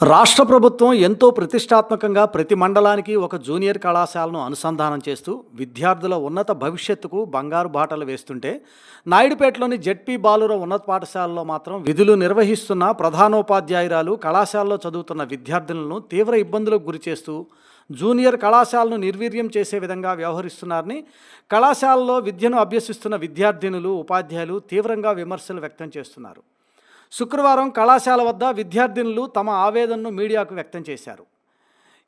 రాష్ట్ర ప్రభుత్వం ఎంతో ప్రతిష్టాత్మకంగా ప్రతి మండలానికి ఒక జూనియర్ కళాశాలను అనుసంధానం చేస్తూ విద్యార్థుల ఉన్నత భవిష్యత్తుకు బంగారు బాటలు వేస్తుంటే నాయుడుపేటలోని జెడ్పీ బాలుర ఉన్నత పాఠశాలలో మాత్రం విధులు నిర్వహిస్తున్న ప్రధానోపాధ్యాయురాలు కళాశాలలో చదువుతున్న విద్యార్థులను తీవ్ర ఇబ్బందులకు గురిచేస్తూ జూనియర్ కళాశాలను నిర్వీర్యం చేసే విధంగా వ్యవహరిస్తున్నారని కళాశాలలో విద్యను అభ్యసిస్తున్న విద్యార్థినులు ఉపాధ్యాయులు తీవ్రంగా విమర్శలు వ్యక్తం చేస్తున్నారు. శుక్రవారం కళాశాల వద్ద విద్యార్థినులు తమ ఆవేదనను మీడియాకు వ్యక్తం చేశారు.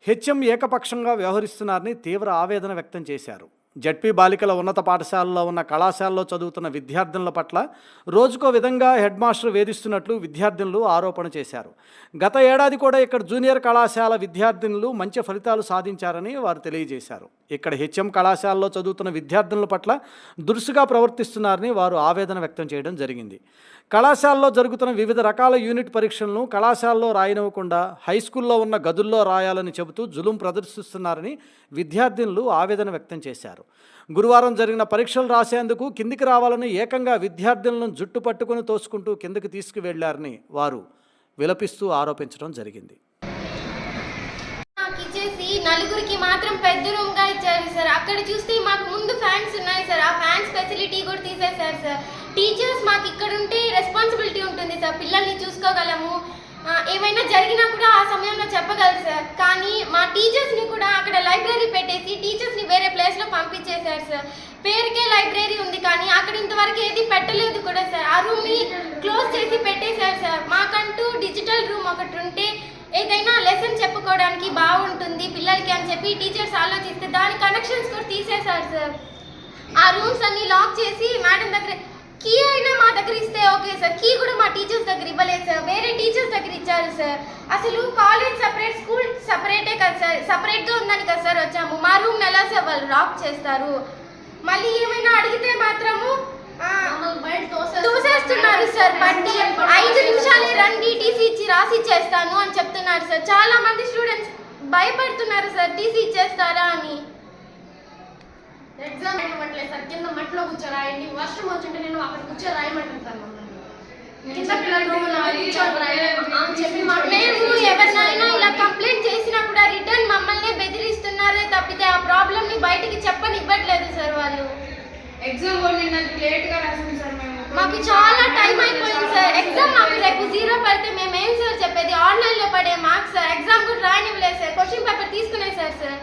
హెచ్ఎం ఏకపక్షంగా వ్యవహరిస్తున్నారని తీవ్ర ఆవేదన వ్యక్తం చేశారు. జడ్పీ బాలికల ఉన్నత పాఠశాలలో ఉన్న కళాశాలలో చదువుతున్న విద్యార్థినుల పట్ల రోజుకో విధంగా హెడ్ మాస్టర్ వేధిస్తున్నట్లు విద్యార్థినులు ఆరోపణ చేశారు. గత ఏడాది కూడా ఇక్కడ జూనియర్ కళాశాల విద్యార్థినులు మంచి ఫలితాలు సాధించారని వారు తెలియజేశారు. ఇక్కడ హెచ్ఎం కళాశాలలో చదువుతున్న విద్యార్థినుల పట్ల దురుసుగా ప్రవర్తిస్తున్నారని వారు ఆవేదన వ్యక్తం చేయడం జరిగింది. కళాశాలలో జరుగుతున్న వివిధ రకాల యూనిట్ పరీక్షలను కళాశాలలో రాయనివ్వకుండా హై స్కూల్లో ఉన్న గదుల్లో రాయాలని చెబుతూ జులుం ప్రదర్శిస్తున్నారని విద్యార్థినులు ఆవేదన వ్యక్తం చేశారు. గురువారం జరిగిన పరీక్షలు రాసేందుకు కిందికి రావాలని ఏకంగా విద్యార్థులను జుట్టు పట్టుకుని తోసుకుంటూ కిందకి తీసుకువెళ్ళారని వారు విలపిస్తూ ఆరోపించడం జరిగింది. నాకు ఇచ్చేసి నలుగురికి మాత్రం పెద్ద రూమ్గా ఇచ్చారు సార్. అక్కడ చూస్తే మాకు ముందు ఫ్యాన్స్ ఉన్నాయి సార్. ఆ ఫ్యాన్స్ ఫెసిలిటీ కూడా తీసేశారు సార్. టీచర్స్ మాకు ఇక్కడ ఉంటే రెస్పాన్సిబిలిటీ ఉంటుంది సార్. పిల్లల్ని చూసుకోగలము. ఏమైనా జరిగినా కూడా ఆ సమయంలో చెప్పగలరు సార్ కానీ మా టీచర్స్ని కూడా అక్కడ లైబ్రరీ పెట్టేసి టీచర్స్ని వేరే ప్లేస్లో పంపించేశారు సార్ పేరుకే లైబ్రరీ ఉంది కానీ అక్కడ ఇంతవరకు ఏది పెట్టలేదు కూడా సార్. ఆ రూమ్ని క్లోజ్ చేసి పెట్టేశారు సార్. మాకంటూ డిజిటల్ రూమ్ ఒకటి ఉంటే ఏదైనా లెసన్ చెప్పుకోవడానికి బాగుంటుంది పిల్లలకి అని చెప్పి టీచర్స్ ఆలోచిస్తే దాని కనెక్షన్స్ కూడా తీసేశారు సార్. ఆ రూమ్స్ అన్ని లాక్ చేసి మేడం దగ్గర కీ అయినా మా దగ్గర ఇస్తే ఓకే సార్. కీ కూడా మా టీచర్స్ దగ్గర ఇవ్వలేదు సార్. వేరే టీచర్స్ దగ్గర ఇచ్చారు సార్. అసలు కాలేజ్ సపరేట్ స్కూల్ సపరేటే కదా సార్. సపరేట్గా ఉందని కదా సార్ వచ్చాము. మా రూమ్ ఎలా సార్ వాళ్ళు లాక్ చేస్తారు? మళ్ళీ ఏమైనా అడిగితే మాత్రము ఆ, తోసేస్తున్నారు. సార్ బట్టి ఐదు నిమిషాలే రండి టీసీ ఇచ్చి రాసి ఇచ్చేస్తాను అని చెప్తున్నారు సార్. చాలా మంది స్టూడెంట్స్ భయపడుతున్నారు సార్ టీసీ ఇచ్చేస్తారా అని. ఎగ్జామ్ ఇవ్వట్లేదు సార్. కింద మట్లో కూర్చో రాయండి వర్షం వచ్చింటే నేను అక్కడ కూర్చో కింద పిల్లలు కూర్చొని రాయలేము అని చెప్పి మాట మేము ఎవరినైనా ఇలా కంప్లైంట్ చేసినా కూడా రిటర్న్ మమ్మల్ని బెదిరిస్తున్నారే తప్పితే ఆ ప్రాబ్లమ్ని బయటికి చెప్పనివ్వట్లేదు సార్ వాళ్ళు ఎగ్జామ్ కూడా నిన్న లేట్గా రాసాం సార్ మేము మాకు చాలా టైం అయిపోయింది సార్. ఎగ్జామ్ మాకు రేపు జీరో పడితే మేము ఏం సార్ చెప్పేది? ఆన్లైన్లో పడే మార్క్స్ సార్. ఎగ్జామ్ కూడా రాయనివ్వలేదు సార్. క్వశ్చన్ పేపర్ తీసుకునేసారు సార్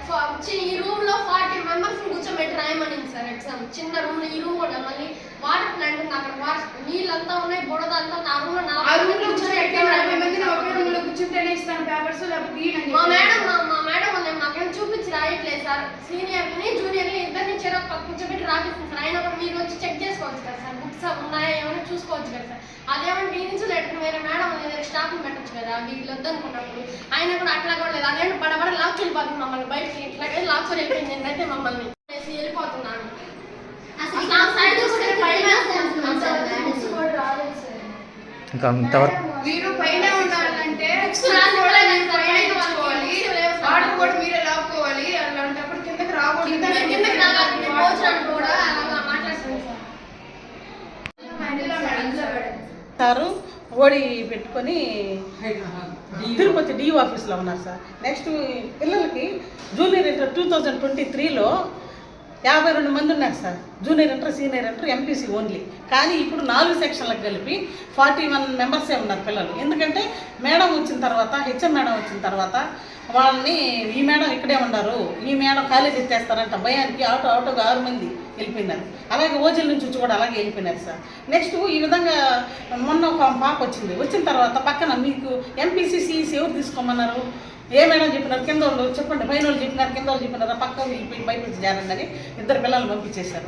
చి- ఈ రూమ్లో ఫార్టీ మెంబర్స్ కూర్చోబెట్టి రాయమనింది సార్ ఎగ్జామ్ చిన్న రూమ్లో ఈ రూమ్ కూడా మళ్ళీ వాటర్ ప్లాంట్ ఉంది. అక్కడ వాటర్ నీళ్ళంతా ఉన్నాయి బుడద అంతా నా రూమ్లో నా రూమ్లో కూర్చొని ఒకే రాయమని రూమ్లో కూర్చుంటేనే ఇస్తాను పేపర్స్ లేకపోతే మా. మేడం మా- మా మేడం ఉంది మాకేం చూపించి రాయట్లేదు సార్. సీనియర్ని జూనియర్ని ఇద్దరిని చెరో పక్క కూర్చోబెట్టి రాపిస్తుంది సార్. ఆయన కూడా మీరు వచ్చి చెక్ చేసుకోవచ్చు కదా సార్. బుక్స్ ఉన్నాయా ఏమైనా చూసుకోవచ్చు కదా సార్. అదేమన్నా మీ నుంచి లెటర్ వేరే మేడం ఉంది స్టాఫ్ పెట్టచ్చు కదా. వీళ్ళు వద్దనుకున్నప్పుడు ఆయన కూడా అట్లా కూడా లేదు. అదేంటి బడబడ లాక్ వెళ్ళిపోతుంది మమ్మల్ని బయటికి. ఇట్లాగే లాక్ వెళ్ళిపోయింది నేనైతే మమ్మల్ని. వేసి వెళ్ళిపోతున్నాను. అసలు నా సైడ్ కూడా పైన వేసేస్తున్నాను సార్. బుక్స్ కూడా రాలేదు సార్. ఇంకా ఇంతవరకు మీరు పైన ఉండాలంటే Books రాసుకోవాలి, మీరు పైన పైన కూర్చోవాలి books లేవు సార్. వాటర్ కూడా మీరే లాక్కోవాలి అలాంటప్పుడు కిందకి రాకూడదు కిందకి కిందకి రాగానే భోజనానికి కూడా అలాగా మాట్లాడుతున్నాను సార్ సారు ఓడి పెట్టుకొని తిరుపతి డిఓ ఆఫీస్లో ఉన్నారు సార్. నెక్స్ట్ పిల్లలకి junior inter two thousand twenty త్రీలో యాభై రెండు మంది ఉన్నారు sir. Junior inter senior inter MPC only కానీ ఇప్పుడు నాలుగు సెక్షన్లకు కలిపి ఫార్టీ వన్ మెంబర్సే ఉన్నారు పిల్లలు. ఎందుకంటే మేడం వచ్చిన తర్వాత హెచ్ఎం మేడం వచ్చిన తర్వాత వాళ్ళని ఈ మేడం ఇక్కడే ఉన్నారు. ఈ మేడం కాలేజ్ ఎత్తేస్తారంట భయానికి ఆటో ఆటోగా ఆరు మంది వెళ్ళిపోయినారు. అలాగే ఓజల్ నుంచి వచ్చి కూడా అలాగే వెళ్ళిపోయినారు సార్. నెక్స్ట్ ఈ విధంగా మొన్న ఒక పాప వచ్చింది. వచ్చిన తర్వాత పక్కన మీకు ఎంపీసీ సిఈసి ఎవరు తీసుకోమన్నారు? ఏమైనా చెప్పినారు కింద వాళ్ళు చెప్పండి పైన వాళ్ళు చెప్పినారు కింద వాళ్ళు చెప్పినారు పక్క వెళ్ళిపోయి నుంచి జారండి అని ఇద్దరు పిల్లల్ని పంపించేశారు.